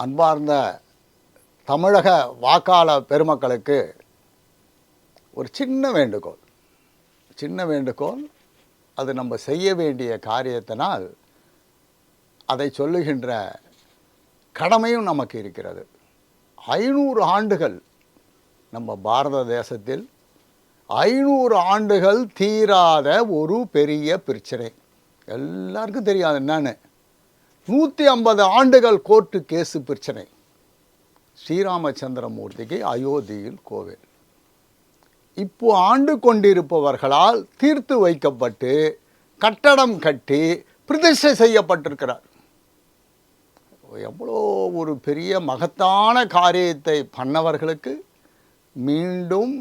அன்பார்ந்த தமிழக வாக்காள பெருமக்களுக்கு ஒரு சின்ன வேண்டுகோள். சின்ன வேண்டுகோள் அது நம்ம செய்ய வேண்டிய காரியத்தினால் அதை சொல்லுகின்ற கடமையும் நமக்கு இருக்கிறது. ஐநூறு ஆண்டுகள் நம்ம பாரத தேசத்தில் ஐநூறு ஆண்டுகள் தீராத ஒரு பெரிய பிரச்சனை. எல்லாருக்கும் தெரியாது என்னன்னு. நூற்றி ஐம்பது ஆண்டுகள் கோர்ட்டு கேஸு பிரச்சனை. ஸ்ரீராமச்சந்திரமூர்த்திக்கு அயோத்தியில் கோவில். இப்போ ஆண்டு கொண்டிருப்பவர்களால் தீர்த்து வைக்கப்பட்டு கட்டடம் கட்டி பிரதிஷ்டை செய்யப்பட்டிருக்கிறார். எவ்வளோ ஒரு பெரிய மகத்தான காரியத்தை பண்ணவர்களுக்கு மீண்டும்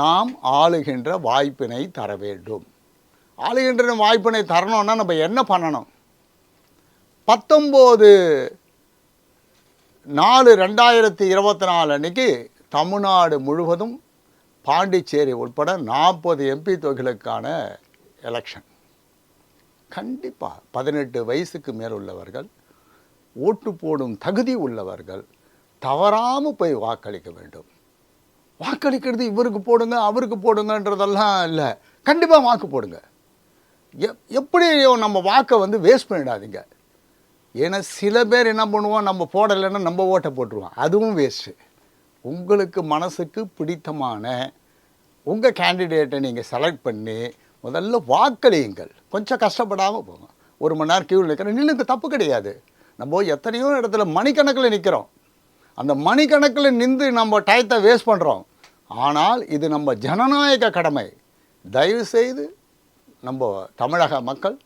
நாம் ஆளுகின்ற வாய்ப்பினை தர வேண்டும். ஆளுகின்ற வாய்ப்பினை தரணும்னா நம்ம என்ன பண்ணணும்? பத்தொம்போது நாலு ரெண்டாயிரத்தி இருபத்தி நாலு அன்னைக்கு தமிழ்நாடு முழுவதும் பாண்டிச்சேரி உட்பட நாற்பது எம்பி தொகைகளுக்கான எலெக்ஷன் கண்டிப்பாக பதினெட்டு வயசுக்கு மேல் உள்ளவர்கள் ஓட்டு போடும் தகுதி உள்ளவர்கள் தவறாமல் போய் வாக்களிக்க வேண்டும். வாக்களிக்கிறது இவருக்கு போடுங்க அவருக்கு போடுங்கன்றதெல்லாம் இல்லை. கண்டிப்பாக வாக்கு போடுங்க. எப் எப்படி நம்ம வாக்கை வந்து வேஸ்ட் பண்ணிடாதீங்க. ஏன்னா சில பேர் என்ன பண்ணுவோம் நம்ம போடலைன்னா நம்ம ஓட்டை போட்டுருவோம் அதுவும் வேஸ்ட்டு உங்களுக்கு மனசுக்கு பிடித்தமான உங்கள் கேண்டிடேட்டை நீங்கள் செலக்ட் பண்ணி முதல்ல வாக்களியுங்கள். கொஞ்சம் கஷ்டப்படாமல் போங்க. ஒரு மணி நேரம் கியூவில் நிற்கிறேன் நின்று தப்பு கிடையாது. நம்ம எத்தனையோ இடத்துல மணிக்கணக்கில் நிற்கிறோம் அந்த மணிக்கணக்கில் நின்று நம்ம டயத்தை வேஸ்ட் பண்ணுறோம் ஆனால் இது நம்ம ஜனநாயக கடமை. தயவு செய்து நம்ம தமிழக மக்கள்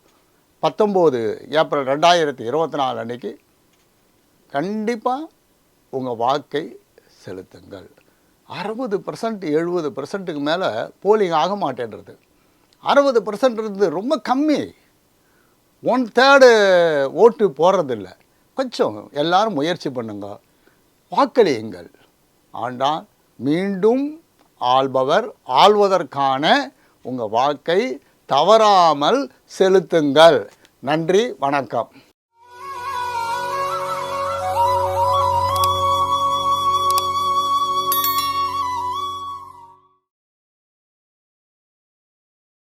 பத்தொம்போது ஏப்ரல் ரெண்டாயிரத்தி இருபத்தி நாலு அன்னைக்கு கண்டிப்பாக உங்கள் வாக்கை செலுத்துங்கள். அறுபது பர்சன்ட் எழுபது பர்சன்ட்டுக்கு மேலே போலிங் ஆக மாட்டேன்றது. அறுபது பர்சன்ட் இருந்து ரொம்ப கம்மி. ஒன் தேர்டு ஓட்டு போடுறதில்ல கொஞ்சம் எல்லாரும் முயற்சி பண்ணுங்க. வாக்களியுங்கள். ஆண்டால் மீண்டும் ஆள்பவர் ஆள்வதற்கான உங்கள் வாக்கை தவறாமல் செலுத்துங்கள். நன்றி வணக்கம்.